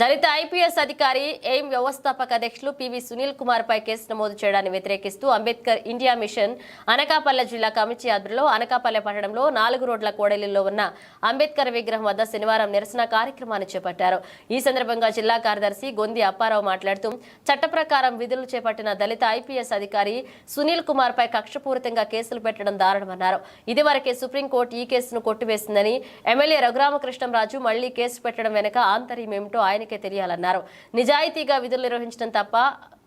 దళిత IPS అధికారి AIM వ్యవస్థాపక అధ్యక్షులు పివి సునీల్ కుమార్ పై కేసు నమోదు చేయడాన్ని వ్యతిరేకిస్తూ అంబేద్కర్ ఇండియా మిషన్ అనకాపల్లె జిల్లా కమిటీ ఆధ్వర్యంలో అనకాపల్లె పట్టణంలో నాలుగు రోడ్ల కోడలిలో ఉన్న అంబేద్కర్ విగ్రహం వద్ద శనివారం నిరసన కార్యక్రమాన్ని చేపట్టారు. ఈ సందర్భంగా జిల్లా కార్యదర్శి గొంది అప్పారావు మాట్లాడుతూ చట్ట ప్రకారం విధులు చేపట్టిన దళిత ఐపీఎస్ అధికారి సునీల్ కుమార్ పై కక్షపూరితంగా కేసులు పెట్టడం దారుణమన్నారు. ఇదివరకే సుప్రీంకోర్టు ఈ కేసును కొట్టివేసిందని ఎమ్మెల్యే రఘురామకృష్ణంరాజు మళ్ళీ కేసు పెట్టడం వెనుక ఆంతర్యమేమిటో ఆయన ఆయనకే తెలియాలన్నారు. నిజాయితీగా విధులు నిర్వహించడం తప్ప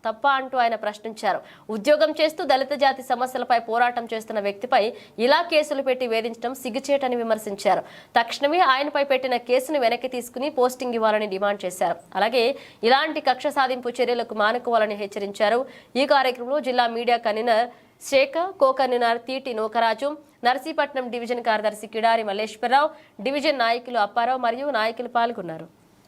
తప్ప అంటూ ఆయన ప్రశ్నించారు. ఉద్యోగం చేస్తూ దళిత జాతి సమస్యలపై పోరాటం చేస్తున్న వ్యక్తిపై ఇలా కేసులు పెట్టి వేధించడం సిగ్గుచేటని విమర్శించారు. తక్షణమే ఆయనపై పెట్టిన కేసును వెనక్కి తీసుకుని పోస్టింగ్ ఇవ్వాలని డిమాండ్ చేశారు. అలాగే ఇలాంటి కక్ష సాధింపు చర్యలకు మానుకోవాలని హెచ్చరించారు. ఈ కార్యక్రమంలో జిల్లా media convener Shekhar co convener Theeti Nookaraju Narsipatnam division కార్యదర్శి కిడారి మల్లేశ్వరరావు డివిజన్ నాయకులు అప్పారావు మరియు నాయకులు పాల్గొన్నారు.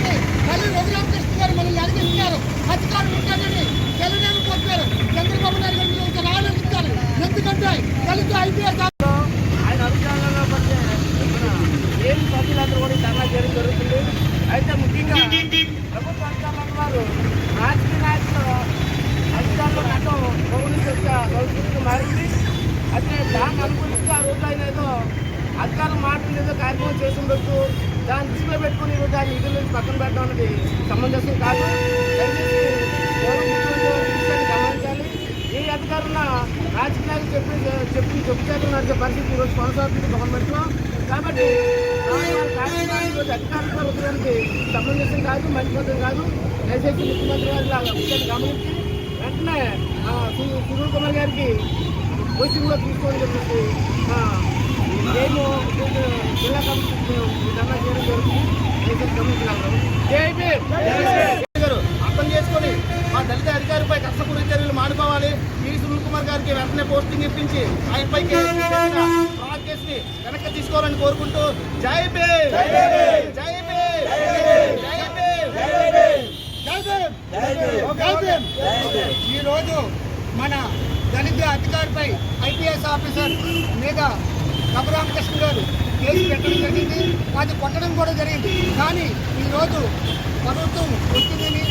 జై రఘురామకృష్ణ గారు మనల్ని అడిగిస్తున్నారు అధికారులు ఉంటారని తెలుగుదేశం కొట్టారు చంద్రబాబు నాయుడు గారు ఇంకా రావాలనిస్తారు ఎందుకంటే దళిత ఐపీఎస్ ఆయన అధికారంలో పడితే ఏం కూడా ధర్నా చేయడం జరుగుతుంది. అయితే ముఖ్యంగా ప్రభుత్వ అధికారులు వారు రాజకీయ నాయకులు అధికారులు నష్టం గౌరవించ గౌరవించి మారింది. అయితే దాన్ని అనుకూలించి ఆ రోజు ఆయన ఏదో అధికారులు మాటలు ఏదో కార్యక్రమం చేసి ఉండొచ్చు. దాన్ని దృష్టిలో పెట్టుకుని ఈరోజు ఆయన నిధుల నుంచి పక్కన పెట్టడం అనేది సమంజసం కాదు. దయచేసి గౌరవ గమనించాలి. ఏ అధికారుల రాజకీయ నాయకులు చెప్పి చెప్పి చెప్పు చేతులు నడిచే పరిస్థితి ఈరోజు కొనసాగుతుంది గవర్నమెంట్లో. కాబట్టి ఈరోజు అధికారులతో వదలడానికి సంబంధించిన కాదు మంచి కాదు. దయచేసి ముఖ్యమంత్రి గారు ఇలా విషయాన్ని గమనించి వెంటనే ఆ, సునీల్ కుమార్ గారికి కోచింగ్లో తీసుకోని చెప్పేసి మేము జిల్లా కమిటీ ధర్నా చేయడం జరుగుతుంది దయచేసి గమనించగలరు. అర్థం చేసుకొని మా దళిత అధికారిపై కష్టపూర్వ చర్యలు మానుకోవాలి. ఈ సునీల్ కుమార్ గారికి వెంటనే పోస్టింగ్ ఇప్పించి ఆయనపై కేసు వెనక్కి తీసుకోవాలని కోరుకుంటూ జై భీమ్ జై భీమ్ జై భీమ్ ఈ రోజు మన దళిత అధికారిపై ఐపీఎస్ ఆఫీసర్ మీద రఘురామకృష్ణ గారు కేసు పెట్టడం జరిగింది. అది కొట్టడం కూడా జరిగింది. కానీ ఈరోజు ప్రభుత్వం వచ్చిందని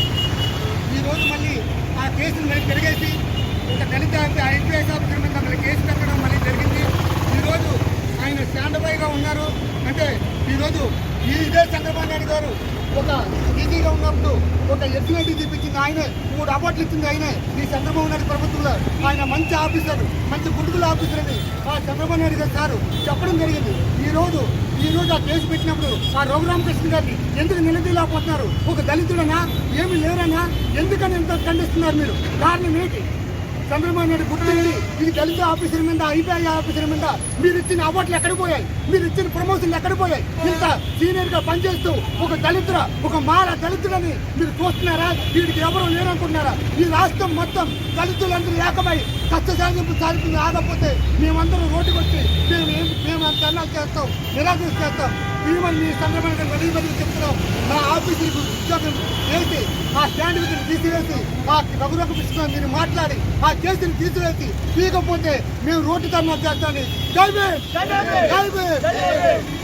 ఈరోజు మళ్ళీ ఆ కేసును మళ్ళీ తిరిగేసి ఒక దళిత ఐపీఎస్ ఆఫీసర్ మీద మళ్ళీ కేసు పెట్టడం మళ్ళీ జరిగింది. ఈరోజు ఆయన స్టాండ్ బైగా ఉన్నారు. అంటే ఈరోజు ఈ ఇదే చంద్రబాబు నాయుడు గారు ఒక ఈజీగా ఉన్నప్పుడు ఒక ఎస్ఐటి తెప్పించింది ఆయనే. మూడు అవార్డులు ఇచ్చింది ఆయనే. ఈ చంద్రబాబు నాయుడు ప్రభుత్వంలో ఆయన మంచి ఆఫీసర్ మంచి గుంటుకుల ఆఫీసర్ అని ఆ చంద్రబాబు నాయుడు గారు సారు చెప్పడం జరిగింది. ఈ రోజు ఈ రోజు ఆ కేసు పెట్టినప్పుడు ఆ రఘురామకృష్ణ గారిని ఎందుకు నిలదీలేకపోతున్నారు ఒక దళితుడనా? ఏమి లేరనా? ఎందుకని ఎంత ఖండిస్తున్నారు మీరు? కారణం ఏంటి? చంద్రబాబు నాయుడు గుర్తుంది ఇది దళిత ఆఫీసర్ మీద ఐపీఐ ఆఫీసర్ మీద మీరు ఇచ్చిన అవార్డులు ఎక్కడ పోయాయి? మీరు ఇచ్చిన ప్రమోషన్లు ఎక్కడ పోయాయి? ఇంత సీనియర్గా పనిచేస్తూ ఒక దళితుడ ఒక మాల దళితుడని మీరు చూస్తున్నారా? వీడికి ఎవరు లేరనుకుంటున్నారా? ఈ రాష్ట్రం మొత్తం దళితులందరూ ఏకమై కష్ట సాధింపు సాధింపు ఆగకపోతే మేమందరం రోడ్డుకు వచ్చి మేము ఏం మేము ధర్నాలు చేస్తాం నిరాకరణ చేస్తాం. మేము మీ సందర్భంగా మరీ మరీ చెప్తున్నాం మా ఆఫీసులకు ఉద్యోగం చేసి ఆ స్టాండ్ విధులు తీసివేసి ఆ రఘురకు మీరు మాట్లాడి ఆ కేసుని తీసివేసి తీయకపోతే మేము రోడ్డు ధర్నా చేస్తామని భీమ్!